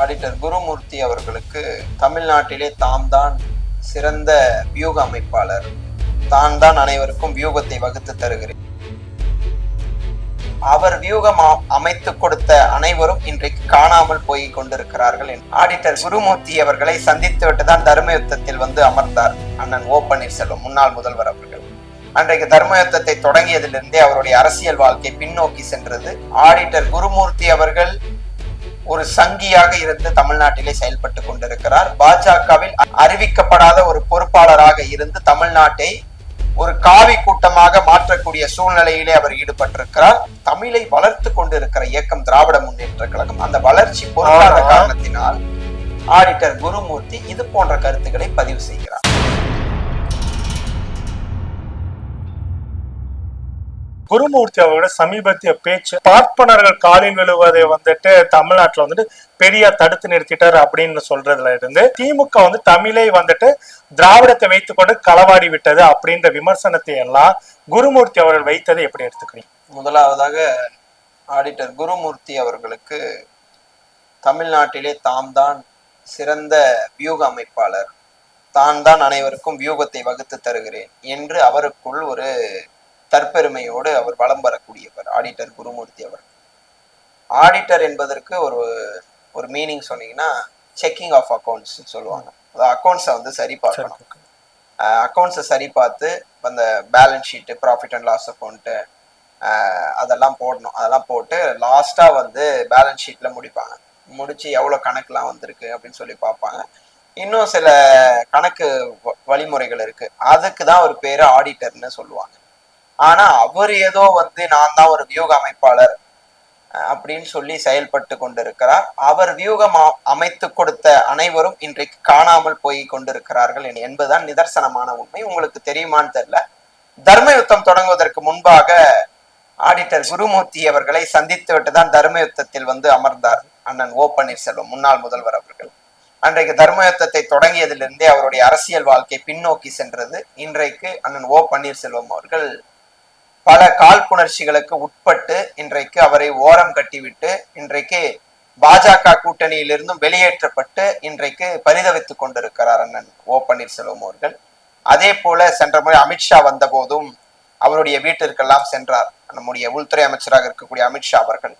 Auditor Gurumurthy அவர்களுக்கு தமிழ்நாட்டிலே தாம் தான் சிறந்த வியூக அமைப்பாளர். தான் தான் அனைவருக்கும் வியூகத்தை வகுத்து தருகிறேன். அவர் வியூகம் அமைத்து அமைத்துக் கொடுத்த அனைவரும் இன்றைக்கு காணாமல் போய் கொண்டிருக்கிறார்கள் ஆடிட்டர் குருமூர்த்தி அவர்களை சந்தித்து விட்டுதான் தர்ம யுத்தத்தில் வந்து அமர்ந்தார் அண்ணன் ஓ பன்னீர்செல்வம் முன்னாள் முதல்வர் அவர்கள். அன்றைக்கு தர்ம யுத்தத்தை தொடங்கியதிலிருந்தே அவருடைய அரசியல் வாழ்க்கை பின்னோக்கி சென்றது. ஆடிட்டர் குருமூர்த்தி அவர்கள் ஒரு சங்கியாக இருந்து தமிழ்நாட்டிலே செயல்பட்டு கொண்டிருக்கிறார். பாஜகவில் அறிவிக்கப்படாத ஒரு பொறுப்பாளராக இருந்து தமிழ்நாட்டை ஒரு காவி கூட்டமாக மாற்றக்கூடிய சூழ்நிலையிலே அவர் ஈடுபட்டிருக்கிறார். தமிழை வளர்த்து கொண்டிருக்கிற இயக்கம் திராவிட முன்னேற்ற கழகம். அந்த வளர்ச்சி பொருளாத காரணத்தினால் ஆடிட்டர் குருமூர்த்தி இது போன்ற கருத்துக்களை பதிவு செய்கிறார். குருமூர்த்தி அவரோட சமீபத்திய பேச்சு பார்ப்பனர்கள் காலில் விழுவதை வந்துட்டு தமிழ்நாட்டுல வந்துட்டு பெரியார் தடுத்து நிறுத்திட்டார் அப்படின்னு சொல்றதுல இருந்து திமுக வந்து தமிழை வந்துட்டு திராவிடத்தை வைத்துக்கொண்டு களவாடி விட்டது அப்படின்ற விமர்சனத்தை எல்லாம் குருமூர்த்தி அவர்கள் வைத்ததை எப்படி எடுத்துக்கிறீங்க? முதலாவதாக ஆடிட்டர் குருமூர்த்தி அவர்களுக்கு தமிழ்நாட்டிலே தாம் தான் சிறந்த வியூக அமைப்பாளர். தான் தான் அனைவருக்கும் வியூகத்தை வகுத்து தருகிறேன் என்று அவருக்குள் ஒரு தற்பெருமையோடு அவர் வலம் வரக்கூடியவர் ஆடிட்டர் குருமூர்த்தி அவர். ஆடிட்டர் என்பதற்கு ஒரு ஒரு மீனிங் சொன்னீங்கன்னா செக்கிங் ஆஃப் அக்கௌண்ட்ஸ் சொல்லுவாங்க. அக்கௌண்ட்ஸை வந்து சரி பார்க்கணும். அக்கௌண்ட்ஸை சரி பார்த்து அந்த balance sheet profit and loss account அதெல்லாம் போடணும். அதெல்லாம் போட்டு லாஸ்ட்டாக வந்து பேலன்ஸ் ஷீட்டில் முடிப்பாங்க. முடிச்சு எவ்வளோ கணக்குலாம் வந்திருக்கு அப்படின்னு சொல்லி பார்ப்பாங்க. இன்னும் சில கணக்கு வழிமுறைகள் இருக்கு. அதுக்கு தான் ஒரு பேர் ஆடிட்டர்னு சொல்லுவாங்க. ஆனா அவர் ஏதோ வந்து நான் தான் ஒரு வியூக அமைப்பாளர் அப்படின்னு சொல்லி செயல்பட்டு கொண்டிருக்கிறார். அவர் வியூகம் அமைத்து கொடுத்த அனைவரும் இன்றைக்கு காணாமல் போய் கொண்டிருக்கிறார்கள் என்- என்பதுதான் நிதர்சனமான உண்மை. உங்களுக்கு தெரியுமான்னு தெரியல. தர்ம யுத்தம் தொடங்குவதற்கு முன்பாக ஆடிட்டர் குருமூர்த்தி அவர்களை சந்தித்து விட்டுதான் தர்ம யுத்தத்தில் வந்து அமர்ந்தார் அண்ணன் ஓ பன்னீர்செல்வம் முன்னாள் முதல்வர் அவர்கள். அன்றைக்கு தர்ம யுத்தத்தை தொடங்கியதிலிருந்தே அவருடைய அரசியல் வாழ்க்கை பின்னோக்கி சென்றது. இன்றைக்கு அண்ணன் ஓ பன்னீர்செல்வம் அவர்கள் பல காழ்ப்புணர்ச்சிகளுக்கு உட்பட்டு இன்றைக்கு அவரை ஓரம் கட்டிவிட்டு இன்றைக்கு பாஜக கூட்டணியிலிருந்தும் வெளியேற்றப்பட்டு இன்றைக்கு பரிதவித்துக் கொண்டிருக்கிறார் அண்ணன் ஓ பன்னீர்செல்வம் அவர்கள். அதே போல சென்ற முறை அமித்ஷா வந்த போதும் அவருடைய வீட்டிற்கெல்லாம் சென்றார் நம்முடைய உள்துறை அமைச்சராக இருக்கக்கூடிய அமித்ஷா அவர்கள்.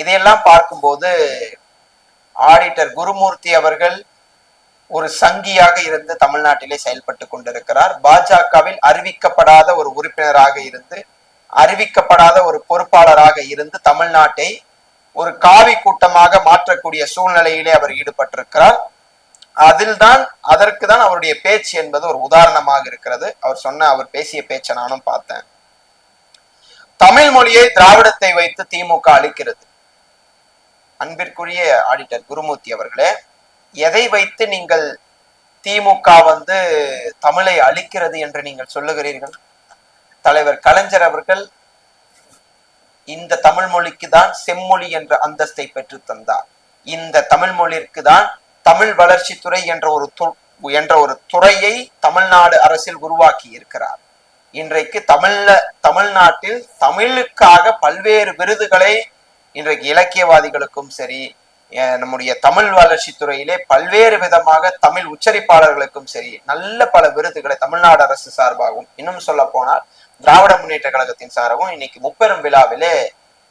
இதையெல்லாம் பார்க்கும்போது ஆடிட்டர் குருமூர்த்தி அவர்கள் ஒரு சங்கியாக இருந்து தமிழ்நாட்டிலே செயல்பட்டு கொண்டிருக்கிறார். பாஜகவில் அறிவிக்கப்படாத ஒரு உறுப்பினராக இருந்து அறிவிக்கப்படாத ஒரு பொறுப்பாளராக இருந்து தமிழ்நாட்டை ஒரு காவி கூட்டமாக மாற்றக்கூடிய சூழ்நிலையிலே அவர் ஈடுபட்டிருக்கிறார். அதில்தான் அதற்கு தான் அவருடைய பேச்சு என்பது ஒரு உதாரணமாக இருக்கிறது. அவர் சொன்ன அவர் பேசிய பேச்சை நானும் பார்த்தேன். தமிழ் மொழியை திராவிடத்தை வைத்து திமுக அளிக்கிறது அன்பிற்குரிய ஆடிட்டர் குருமூர்த்தி அவர்களே எதை வைத்து நீங்கள் திமுக வந்து தமிழை அழிக்கிறது என்று நீங்கள் சொல்லுகிறீர்கள்? தலைவர் கலைஞர் அவர்கள் இந்த தமிழ் மொழிக்கு தான் செம்மொழி என்ற அந்தஸ்தை பெற்று தந்தார். இந்த தமிழ் மொழிக்கு தான் தமிழ் வளர்ச்சித்துறை என்ற ஒரு து- என்ற ஒரு துறையை தமிழ்நாடு அரசில் உருவாக்கி இருக்கிறார். இன்றைக்கு தமிழ்ல தமிழ்நாட்டில் தமிழுக்காக பல்வேறு விருதுகளை இன்றைக்கு இலக்கியவாதிகளுக்கும் சரி நம்முடைய தமிழ் வளர்ச்சி துறையிலே பல்வேறு விதமாக தமிழ் உச்சரிப்பாளர்களுக்கும் சரி நல்ல பல விருதுகளை தமிழ்நாடு அரசு சார்பாகவும் இன்னும் சொல்ல போனால் திராவிட முன்னேற்ற கழகத்தின் சார்பாகவும் இன்னைக்கு முப்பெரும் விழாவிலே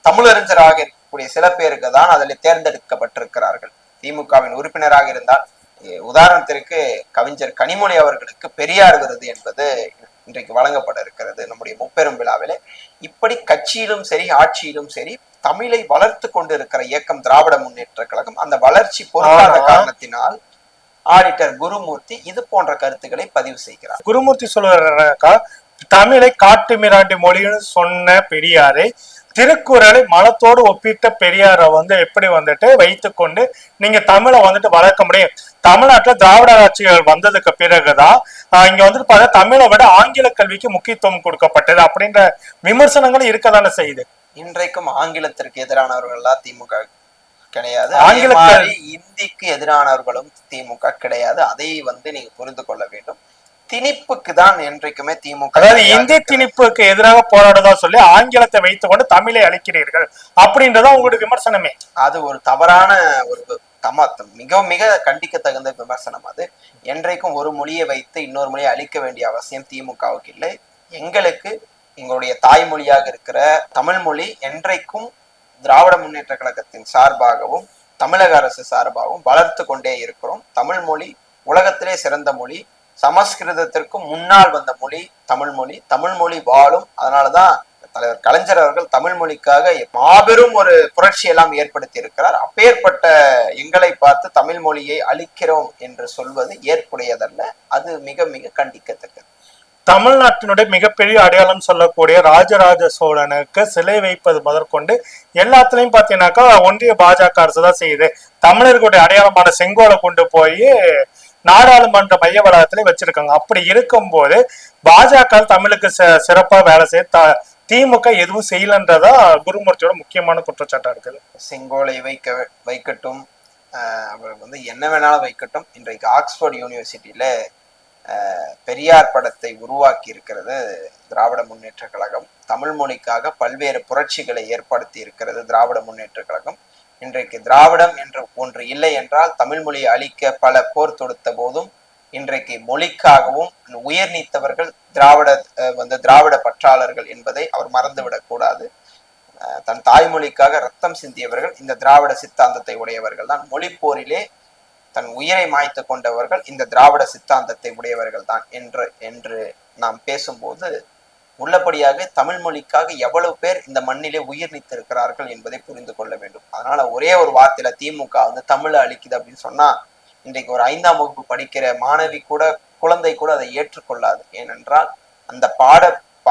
தமிழறிஞராக இருக்கக்கூடிய சில பேருக்கு தான் அதில் தேர்ந்தெடுக்கப்பட்டிருக்கிறார்கள். திமுகவின் உறுப்பினராக இருந்தால் உதாரணத்திற்கு கவிஞர் கனிமொழி அவர்களுக்கு பெரியார் விருது என்பது இன்றைக்கு வழங்கப்பட இருக்கிறது நம்முடைய முப்பெரும் விழாவிலே. இப்படி கட்சியிலும் சரி ஆட்சியிலும் சரி தமிழை வளர்த்து கொண்டிருக்கிற இயக்கம் திராவிட முன்னேற்ற கழகம் அந்த வளர்ச்சி பொருளாத காரணத்தினால் ஆடிட்டர் குருமூர்த்தி இது போன்ற கருத்துக்களை பதிவு செய்கிறார். குருமூர்த்தி சொல்றாக்கா தமிழை காட்டு மிராண்டி மொழின்னு சொன்ன பெரியாரை திருக்குறளை மலத்தோடு ஒப்பிட்ட பெரியாரை வந்து எப்படி வந்துட்டு வைத்துக்கொண்டு நீங்க தமிழை வந்துட்டு வளர்க்க முடியும்? தமிழ்நாட்டுல திராவிட ஆட்சிகள் வந்ததுக்கு பிறகுதான் இங்க வந்துட்டு பார்த்தா தமிழை விட ஆங்கில கல்விக்கு முக்கியத்துவம் கொடுக்கப்பட்டது அப்படின்ற விமர்சனங்களும் இருக்கதானே செய்யுது. இன்றைக்கும் ஆங்கிலத்திற்கு எதிரானவர்கள்லாம் திமுக கிடையாது. ஆங்கில இந்திக்கு எதிரானவர்களும் திமுக கிடையாது. அதை வந்து நீங்க புரிந்து கொள்ள வேண்டும். திணிப்புக்கு தான் என்றைக்குமே திமுக அதாவது இந்திய திணிப்புக்கு எதிராக போராடுதா சொல்லி ஆங்கிலத்தை வைத்துக்கொண்டு தமிழை அழிக்கிறீர்கள். அப்படின்றதான் உங்களுடைய விமர்சனமே. அது ஒரு தவறான ஒரு தம மிக மிக கண்டிக்க தகுந்த விமர்சனம் அது. என்றைக்கும் ஒரு மொழியை வைத்து இன்னொரு மொழியை அழிக்க வேண்டிய அவசியம் திமுகவுக்கு இல்லை. எங்களுக்கு எங்களுடைய தாய்மொழியாக இருக்கிற தமிழ் மொழி என்றைக்கும் திராவிட முன்னேற்ற கழகத்தின் சார்பாகவும் தமிழக அரசு சார்பாகவும் வளர்த்து கொண்டே இருக்கிறோம். தமிழ் மொழி உலகத்திலே சிறந்த மொழி. சமஸ்கிருதத்திற்கு முன்னால் வந்த மொழி தமிழ் மொழி. தமிழ் மொழி வாழும். அதனாலதான் தலைவர் கலைஞர் அவர்கள் தமிழ் மொழிக்காக மாபெரும் ஒரு புரட்சி எல்லாம் ஏற்படுத்தி இருக்கிறார் அப்பேற்பட்ட எங்களை பார்த்து தமிழ் மொழியை அழிக்கிறோம் என்று சொல்வது ஏற்புடையதல்ல. அது மிக மிக கண்டிக்கத்தக்கது. தமிழ்நாட்டினுடைய மிகப்பெரிய அடையாளம் சொல்லக்கூடிய ராஜராஜ சோழனுக்கு சிலை வைப்பது முதற்கொண்டு எல்லாத்துலயும் பாத்தீங்கன்னாக்கா ஒன்றிய பாஜக அரசு தான் செய்யுது. தமிழர்களுடைய அடையாளமான செங்கோலை கொண்டு போய் நாடாளுமன்ற மைய வளாகத்திலே வச்சிருக்காங்க. அப்படி இருக்கும் போது பாஜக தமிழுக்கு சிறப்பா வேலை செய்ய திமுக எதுவும் செய்யலன்றதா குருமூர்த்தியோட முக்கியமான குற்றச்சாட்டா இருக்குது. செங்கோலை வைக்க வைக்கட்டும். அவர் வந்து என்ன வேணாலும் வைக்கட்டும். இன்றைக்கு ஆக்ஸ்போர்ட் யூனிவர்சிட்டியில பெரியார் படத்தை உருவாக்கி இருக்கிறது திராவிட முன்னேற்ற கழகம். தமிழ் மொழிக்காக பல்வேறு புரட்சிகளை ஏற்படுத்தி இருக்கிறது திராவிட முன்னேற்ற கழகம். இன்றைக்கு திராவிடம் என்று ஒன்று இல்லை என்றால் தமிழ் மொழியை அழிக்க பல போர் தொடுத்த போதும் இன்றைக்கு மொழிக்காகவும் உயிர் நீத்தவர்கள் திராவிட வந்து திராவிட பற்றாளர்கள் என்பதை அவர் மறந்துவிடக் கூடாது. தன் தாய்மொழிக்காக ரத்தம் சிந்தியவர்கள் இந்த திராவிட சித்தாந்தத்தை உடையவர்கள் தான். மொழிப்போரிலே தன் உயிரை மாய்த்து கொண்டவர்கள் இந்த திராவிட சித்தாந்தத்தை உடையவர்கள் தான் என்று என்று நாம் பேசும்போது உள்ளபடியாக தமிழ் மொழிக்காக எவ்வளவு பேர் இந்த மண்ணிலே உயிர் நீத்திருக்கிறார்கள் என்பதை புரிந்து கொள்ள வேண்டும். அதனால ஒரே ஒரு வார்த்தையில திமுக வந்து தமிழை அழிக்குது அப்படின்னு சொன்னா இன்றைக்கு ஒரு ஐந்தாம் வகுப்பு படிக்கிற மாணவி கூட குழந்தை கூட அதை ஏற்றுக்கொள்ளாது. ஏனென்றால் அந்த பாட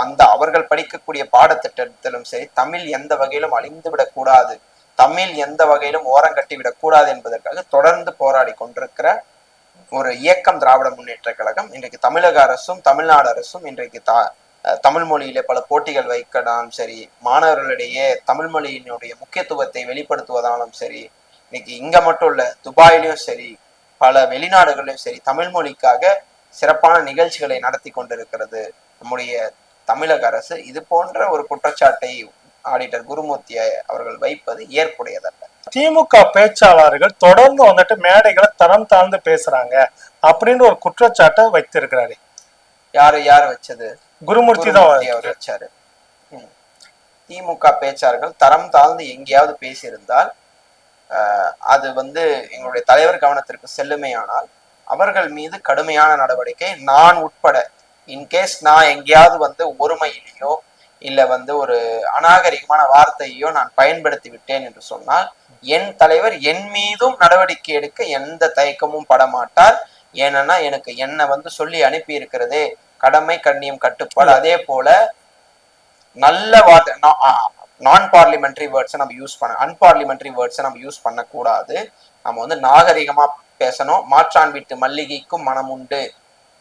அந்த அவர்கள் படிக்கக்கூடிய பாடத்திட்டத்திலும் சரி தமிழ் எந்த வகையிலும் அழிந்து விடக்கூடாது தமிழ் எந்த வகையிலும் ஓரங்கட்டி விடக்கூடாது என்பதற்காக தொடர்ந்து போராடி கொண்டிருக்கிற ஒரு இயக்கம் திராவிட முன்னேற்ற கழகம் இன்றைக்கு தமிழக அரசும் தமிழ்நாடு அரசும் இன்றைக்கு தா தமிழ் மொழியிலே பல போட்டிகள் வைக்கனாலும் சரி மாணவர்களிடையே தமிழ் மொழியினுடைய முக்கியத்துவத்தை வெளிப்படுத்துவதாலும் சரி இன்னைக்கு இங்க மட்டும் இல்ல துபாயிலையும் சரி பல வெளிநாடுகளிலும் சரி தமிழ் மொழிக்காக சிறப்பான நிகழ்ச்சிகளை நடத்தி கொண்டிருக்கிறது நம்முடைய தமிழக அரசு. இது போன்ற ஒரு குற்றச்சாட்டை ஆடிட்டர் குருமூர்த்தி அவர்கள் வைப்பது ஏற்புடையதல்ல. திமுக பேச்சாளர்கள் தொடர்ந்து வந்துட்டு மேடைகளை தரம் தாழ்ந்து பேசுறாங்க அப்படின்ற ஒரு குற்றச்சாட்டை வைத்திருக்கிறாரு. யாரு யார் வச்சது? குருமூர்த்தி தான் அவர் வச்சாரு. திமுக பேச்சார்கள் தரம் தாழ்ந்து எங்கேயாவது பேசியிருந்தால் ஆஹ், அது வந்து எங்களுடைய தலைவர் கவனத்திற்கு செல்லுமையானால் அவர்கள் மீது கடுமையான நடவடிக்கை நான் உட்பட இன்கேஸ் நான் எங்கேயாவது வந்து ஒருமையிலேயோ இல்ல வந்து ஒரு அநாகரிகமான வார்த்தையோ நான் பயன்படுத்தி விட்டேன் என்று சொன்னால் என் தலைவர் என் மீதும் நடவடிக்கை எடுக்க எந்த தயக்கமும் பட மாட்டார் ஏன்னா எனக்கு என்ன வந்து சொல்லி அனுப்பி இருக்கிறதே கடமை கண்ணியம் கட்டுப்பாடு அதே போல நல்ல வார்த்தை நான் பார்லிமெண்ட்ரி வேர்ட்ஸை நம்ம யூஸ் பண்ண அன்பார்லிமெண்ட்ரி வேர்ட்ஸை நம்ம யூஸ் பண்ணக்கூடாது. நம்ம வந்து நாகரிகமா பேசணும். மாற்றான் வீட்டு மல்லிகைக்கும் மனம் உண்டு.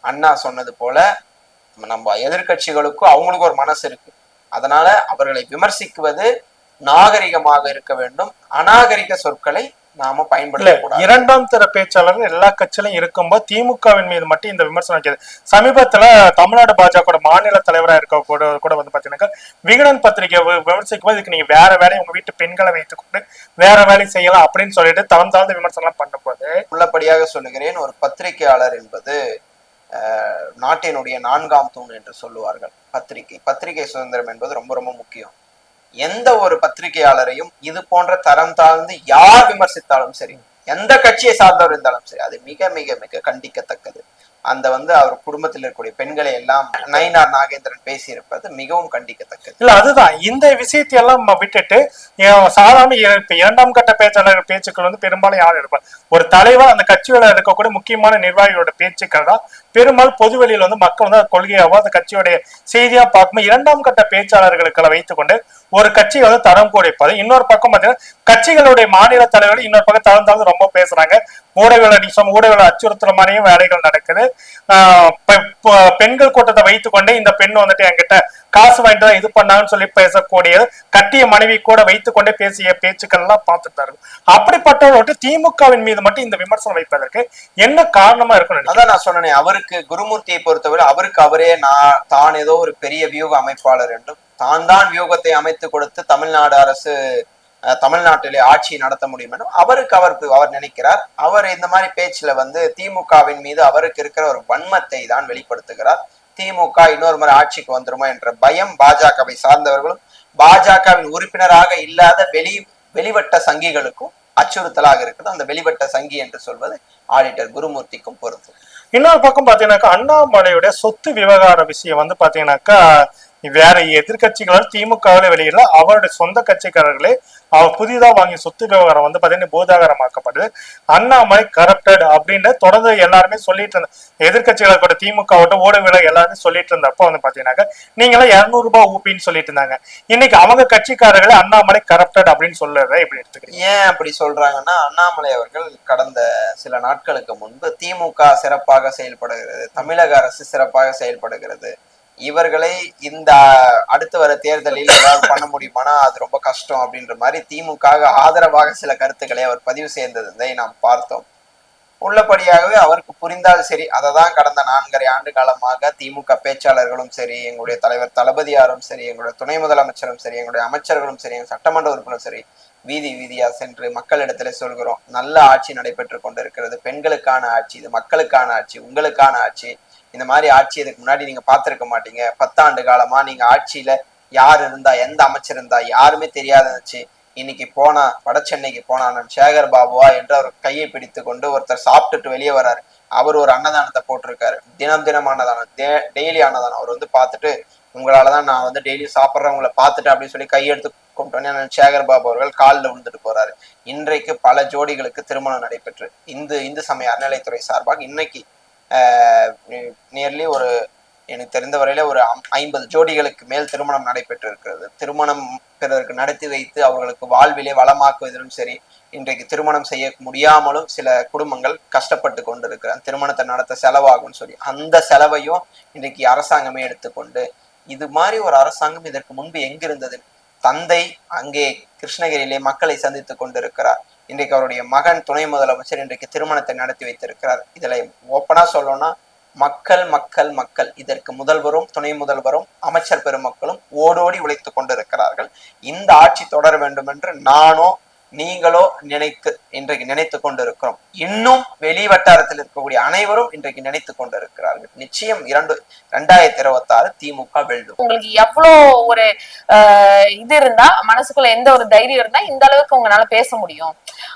அண்ணா சொன்னது போல நம்ம எதிர்க்கட்சிகளுக்கும் அவங்களுக்கும் ஒரு மனசு இருக்கு. அதனால அவர்களை விமர்சிக்குவது நாகரிகமாக இருக்க வேண்டும். அநாகரிக சொற்களை நாம இல்ல பயன்படுத்தக்கூடாது. இரண்டாம் தர பேச்சாளர்கள் எல்லா கட்சியிலும் இருக்கும்போது திமுகவின் மீது மட்டும் இந்த விமர்சனம் வைக்கிறது சமீபத்துல தமிழ்நாடு பாஜக மாநில தலைவரா இருக்க கூட கூட வந்து பாத்தீங்கன்னாக்கா விகடன் பத்திரிகை விமர்சிக்கும் போது இதுக்கு நீங்க வேற வேலையை உங்க வீட்டு பெண்களை வைத்துக்கொண்டு வேற வேலை செய்யலாம் அப்படின்னு சொல்லிட்டு தரம் தாழ்ந்த விமர்சனம் பண்ணும்போது உள்ளபடியாக சொல்லுகிறேன் ஒரு பத்திரிகையாளர் என்பது நாட்டினுடைய நான்காம் தூண் என்று சொல்லுவார்கள். பத்திரிகை பத்திரிகை சுதந்திரம் என்பது ரொம்ப ரொம்ப முக்கியம். எந்த ஒரு பத்திரிகையாளரையும் இது போன்ற தரம் தாழ்ந்து யார் விமர்சித்தாலும் சரி எந்த கட்சியை சார்ந்தவர் இருந்தாலும் சரி அது மிக மிக மிக கண்டிக்கத்தக்கது. அந்த வந்து அவர் குடும்பத்தில் இருக்கக்கூடிய பெண்களை எல்லாம் நயினார் நாகேந்திரன் பேசியிருப்பது மிகவும் கண்டிக்கத்தக்கது. இல்ல அதுதான். இந்த விஷயத்தை எல்லாம் விட்டுட்டு சாதாரண இப்ப இரண்டாம் கட்ட பேச்சாளர் பேச்சுக்கள் வந்து பெரும்பாலும் யார் இருப்பார் ஒரு தலைவர் அந்த கட்சியோட இருக்கக்கூடிய முக்கியமான நிர்வாகிகளோட பேச்சுக்கள் தான் பெரும்பாலும் பொதுவெளியில் வந்து மக்கள் வந்து கொள்கையாவோ அந்த கட்சியோடைய செய்தியா பார்க்கும் இரண்டாம் கட்ட பேச்சாளர்களுக்களை வைத்துக்கொண்டு ஒரு கட்சியை வந்து தரம் குறைப்பது இன்னொரு பக்கம் பார்த்தீங்கன்னா கட்சிகளுடைய மாநில தலைவர்கள் இன்னொரு பக்கம் தரம் ரொம்ப பேசுறாங்க. ஊடகங்களை நீ சொன்ன ஊடகங்களை அச்சுறுத்துற மாதிரியும் வேலைகள் நடக்குது. பெண்கள் கூட்டத்தை வைத்துக்கொண்டே இந்த பெண் வந்துட்டு என்கிட்ட காசு வாங்கிட்டு தான் இது பண்ணாங்கன்னு சொல்லி பேசக்கூடிய கட்டிய மனைவி கூட வைத்துக்கொண்டே பேசிய பேச்சுக்கள் எல்லாம் பார்த்துட்டு தான் அப்படிப்பட்டவர்கள் வந்துட்டு திமுகவின் மீது மட்டும் இந்த விமர்சனம் வைப்பதற்கு என்ன காரணமா இருக்கணும் அதான் நான் சொன்னேனே அவருக்கு குருமூர்த்தியை பொறுத்தவரை அவருக்கு அவரே நான் தான் ஏதோ ஒரு பெரிய வியூக அமைப்பாளர் என்றும் தான் தான் வியூகத்தை அமைத்து கொடுத்து தமிழ்நாடு அரசு தமிழ்நாட்டிலே ஆட்சி நடத்த முடியும் என்றும் அவருக்கு அவர் அவர் நினைக்கிறார். அவர் இந்த மாதிரி பேச்சுல வந்து திமுகவின் மீது அவருக்கு இருக்கிற ஒரு வன்மத்தை தான் வெளிப்படுத்துகிறார். திமுக இன்னொரு முறை ஆட்சிக்கு வந்துருமா என்ற பயம் பாஜகவை சார்ந்தவர்களும் பாஜகவின் உறுப்பினராக இல்லாத வெளி வெளிவட்ட சங்கிகளுக்கும் அச்சுறுத்தலாக இருக்குது. அந்த வெளிவட்ட சங்கி என்று சொல்வது ஆடிட்டர் குருமூர்த்திக்கும் பொருந்தும். இன்னொரு பக்கம் பாத்தீங்கன்னாக்கா அண்ணாமலையுடைய சொத்து விவகார விஷயம் வந்து பாத்தீங்கன்னாக்கா வேற எதிர்கட்சிகளால் திமுகவில் வெளியிடல அவருடைய சொந்த கட்சிக்காரர்களே அவர் புதிதாக வாங்கிய சொத்து விவகாரம் வந்து பார்த்தீங்கன்னா பூதாகரமாக்கப்படுது அண்ணாமலை கரப்டட் அப்படின்னு தொடர்ந்து எல்லாருமே சொல்லிட்டு இருந்த எதிர்கட்சிகளை கூட திமுக ஆகட்டும் ஊடகங்களை எல்லாருமே சொல்லிட்டு இருந்தப்போ வந்து பார்த்தீங்கன்னாக்க நீங்களாம் இரநூறுபா ஊப்பின்னு சொல்லிட்டு இருந்தாங்க. இன்னைக்கு அவங்க கட்சிக்காரர்களே அண்ணாமலை கரப்டட் அப்படின்னு சொல்றத எப்படி எடுத்துக்கிறீங்க? ஏன் அப்படி சொல்றாங்கன்னா அண்ணாமலை அவர்கள் கடந்த சில நாட்களுக்கு முன்பு திமுக சிறப்பாக செயல்படுகிறது தமிழக அரசு சிறப்பாக செயல்படுகிறது. இவர்களை இந்த அடுத்து வர தேர்தலில் ஏதாவது பண்ண முடியுமானா அது ரொம்ப கஷ்டம் அப்படின்ற மாதிரி திமுக ஆதரவாக சில கருத்துக்களை அவர் பதிவு செய்திருந்ததை நாம் பார்த்தோம். உள்ளபடியாகவே அவருக்கு புரிந்தால் சரி அதை தான் கடந்த நான்கரை ஆண்டு காலமாக திமுக பேச்சாளர்களும் சரி எங்களுடைய தலைவர் தளபதியாரும் சரி எங்களுடைய துணை முதலமைச்சரும் சரி எங்களுடைய அமைச்சர்களும் சரி எங்கள் சட்டமன்ற உறுப்பினரும் சரி வீதி வீதியா சென்று மக்களிடத்துல சொல்கிறோம் நல்ல ஆட்சி நடைபெற்று கொண்டிருக்கிறது பெண்களுக்கான ஆட்சி இது மக்களுக்கான ஆட்சி உங்களுக்கான ஆட்சி இந்த மாதிரி ஆட்சி இதுக்கு முன்னாடி நீங்க பார்த்துருக்க மாட்டீங்க. பத்தாண்டு காலமா நீங்க ஆட்சியில யார் இருந்தா எந்த அமைச்சர் இருந்தா யாருமே தெரியாத இருந்துச்சு இன்னைக்கு போனா வட சென்னைக்கு போனா நான் சேகர் பாபுவா என்று அவர் கையை பிடித்து கொண்டு ஒருத்தர் சாப்பிட்டுட்டு வெளியே வராரு. அவர் ஒரு அன்னதானத்தை போட்டிருக்காரு. தினம் தினம் அன்னதானம் டெய்லி அன்னதானம். அவர் வந்து பார்த்துட்டு உங்களாலதான் நான் வந்து டெய்லி சாப்பிட்றவங்கள பார்த்துட்டு அப்படின்னு சொல்லி கையெடுத்து கும்பிட்டோன்னே சேகர் பாபு அவர்கள் காலில் விழுந்துட்டு போறாரு. இன்றைக்கு பல ஜோடிகளுக்கு திருமணம் நடைபெற்று இந்து இந்து சமய அறநிலைத்துறை சார்பாக இன்னைக்கு நியர்லி ஒரு எனக்கு தெரிந்த வரையில ஒரு ஐம்பது ஜோடிகளுக்கு மேல் திருமணம் நடைபெற்று இருக்கிறது திருமணம் பிறருக்கு நடத்தி வைத்து அவர்களுக்கு வாழ்விலே வளமாக்குவதிலும் சரி இன்றைக்கு திருமணம் செய்ய முடியாமலும் சில குடும்பங்கள் கஷ்டப்பட்டு கொண்டு இருக்கிறாங்க திருமணத்தை நடத்த செலவாகும்னு சொல்லி அந்த செலவையும் இன்றைக்கு அரசாங்கமே எடுத்துக்கொண்டு இது மாதிரி ஒரு அரசாங்கம் இதற்கு முன்பு எங்கிருந்தது? தந்தை அங்கே கிருஷ்ணகிரியிலே மக்களை சந்தித்து கொண்டிருக்கிறார். இன்றைக்கு அவருடைய மகன் துணை முதலமைச்சர் இன்றைக்கு திருமணத்தை நடத்தி வைத்திருக்கிறார். இதில் ஓப்பனாக சொல்லணும்னா மக்கள் மக்கள் மக்கள். இதற்கு முதல்வரும் துணை முதல்வரும் அமைச்சர் பெருமக்களும் ஓடோடி உழைத்துக் கொண்டிருக்கிறார்கள். இந்த ஆட்சி தொடர வேண்டும் என்று நானோ நீங்களோ நினைத்து இன்றைக்கு நினைத்து கொண்டிருக்கிறோம். இன்னும் வெளி வட்டாரத்தில் இருக்கக்கூடிய அனைவரும் இன்றைக்கு நினைத்து கொண்டிருக்கிறார்கள். நிச்சயம் இரண்டு இரண்டாயிரத்தி இருபத்தி ஆறு திமுக வெல்லும். உங்களுக்கு எவ்வளோ ஒரு இது இருந்தா மனசுக்குள்ள எந்த ஒரு தைரியம் இருந்தா இந்த அளவுக்கு உங்களால பேச முடியும்.